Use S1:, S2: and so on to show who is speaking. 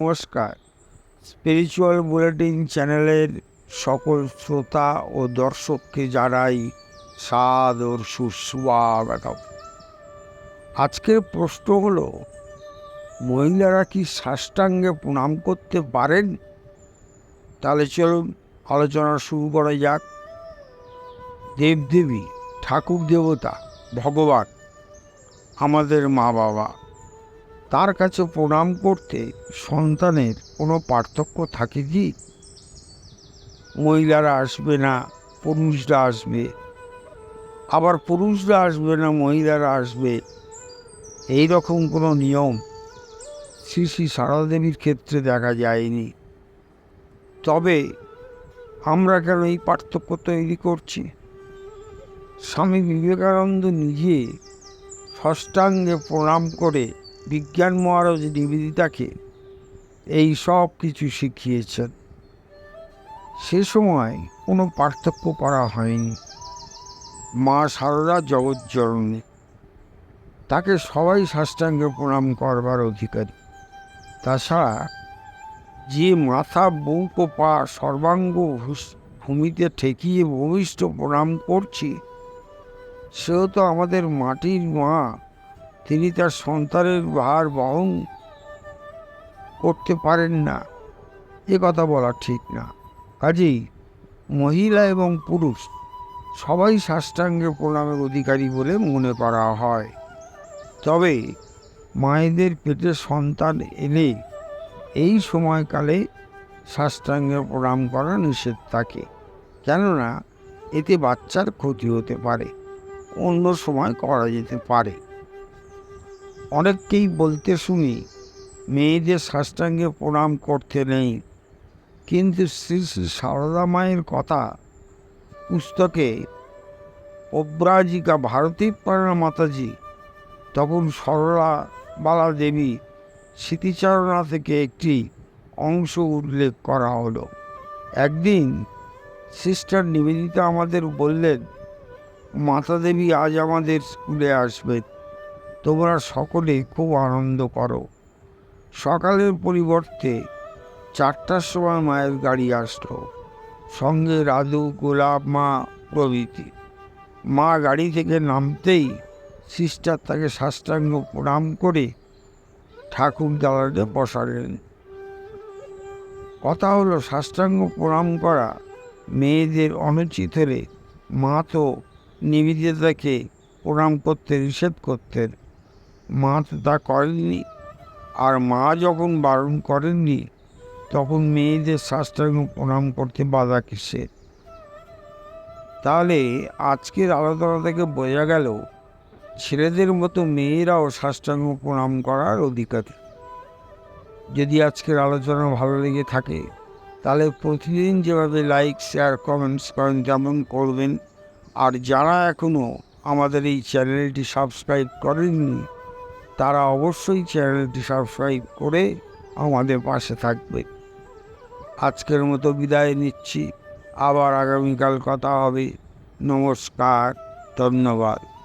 S1: নমস্কার। Spiritual bulletin চ্যানেলের সকল শ্রোতা ও দর্শককে জানাই সাদর সুস্বাগতম। আজকের প্রশ্ন হলো, মহিলারা কি সাষ্টাঙ্গে প্রণাম করতে পারেন? তাহলে চলুন আলোচনা শুরু করা যাক। দেবদেবী, ঠাকুর দেবতা, ভগবান, আমাদের মা বাবা তার কাছে প্রণাম করতে সন্তানের কোনো পার্থক্য থাকে কি? মহিলারা আসবে না, পুরুষরা আসবে। আবার পুরুষরা আসবে না, মহিলারা আসবে। এই রকম কোনো নিয়ম শ্রী শ্রী সারদা দেবীর ক্ষেত্রে দেখা যায়নি। তবে আমরা কেন এই পার্থক্য তৈরি করছি? স্বামী বিবেকানন্দ নিজে ষষ্ঠাঙ্গে প্রণাম করে বিজ্ঞান মহারাজ নিবেদিতাকে এই সব কিছু শিখিয়েছেন। সে সময় কোনো পার্থক্য করা হয়নি। মা সারদা জগজ্জননী, তাকে সবাই সাষ্টাঙ্গে প্রণাম করবার অধিকারী। তাছাড়া যে মাথা বৌক পা সর্বাঙ্গ ভূমিতে ঠেকিয়ে ভূমিষ্ঠ প্রণাম করছি, সেও তো আমাদের মাটির মা। তিনি তার সন্তানের ভার বহন করতে পারেন না। এ কথা বলা ঠিক না। কাজেই মহিলা এবং পুরুষ সবাই সাষ্টাঙ্গে প্রণামের অধিকারী বলে মনে করা হয়। তবে মায়েদের পেটে সন্তান এলে এই সময়কালে সাষ্টাঙ্গে প্রণাম করা নিষেধ থাকে। কেননা এতে বাচ্চার ক্ষতি হতে পারে, অন্য সময় করা যেতে পারে। অনেককেই বলতে শুনি, মেয়েদের সাষ্টাঙ্গে প্রণাম করতে নেই। কিন্তু শ্রী শ্রী সারদা মায়ের কথা পুস্তকে অব্রাজিকা ভারতী প্রাণা মাতাজি, তখন সরলা বালা দেবী স্মৃতিচারণা থেকে একটি অংশ উল্লেখ করা হলো। একদিন সিস্টার নিবেদিতা আমাদের বললেন মাতা দেবী আজ আমাদের স্কুলে আসবেন। তোমরা সকলে খুব আনন্দ করো। সকালের পরিবর্তে চারটার সময় মায়ের গাড়ি আসলো। সঙ্গে রাধু, গোলাপ, মা, প্রভৃতি। মা গাড়ি থেকে নামতেই সিস্টার তাকে সাষ্টাঙ্গ প্রণাম করে ঠাকুর দালানে বসালেন। কথা হলো, সাষ্টাঙ্গ প্রণাম করা মেয়েদের অনুচিত হলে মা তো নিবেদিতাকে প্রণাম করতে নিষেধ করতেন। মা তো তা করেননি আর মা যখন বারণ করেননি, তখন মেয়েদের সাষ্টাঙ্গ প্রণাম করতে বাধা কিসের? তাহলে আজকের আলোচনা থেকে বোঝা গেল, ছেলেদের মতো মেয়েরাও সাষ্টাঙ্গ প্রণাম করার অধিকারী। যদি আজকের আলোচনা ভালো লেগে থাকে, তাহলে প্রতিদিন যেভাবে লাইক শেয়ার কমেন্টস করেন, যেমন করবেন। আর যারা এখনও আমাদের এই চ্যানেলটি সাবস্ক্রাইব করেননি তারা অবশ্যই চ্যানেলটি সাবস্ক্রাইব করে আমাদের পাশে থাকবে। আজকের মতো বিদায় নিচ্ছি। আবার আগামীকাল কথা হবে। নমস্কার, ধন্যবাদ।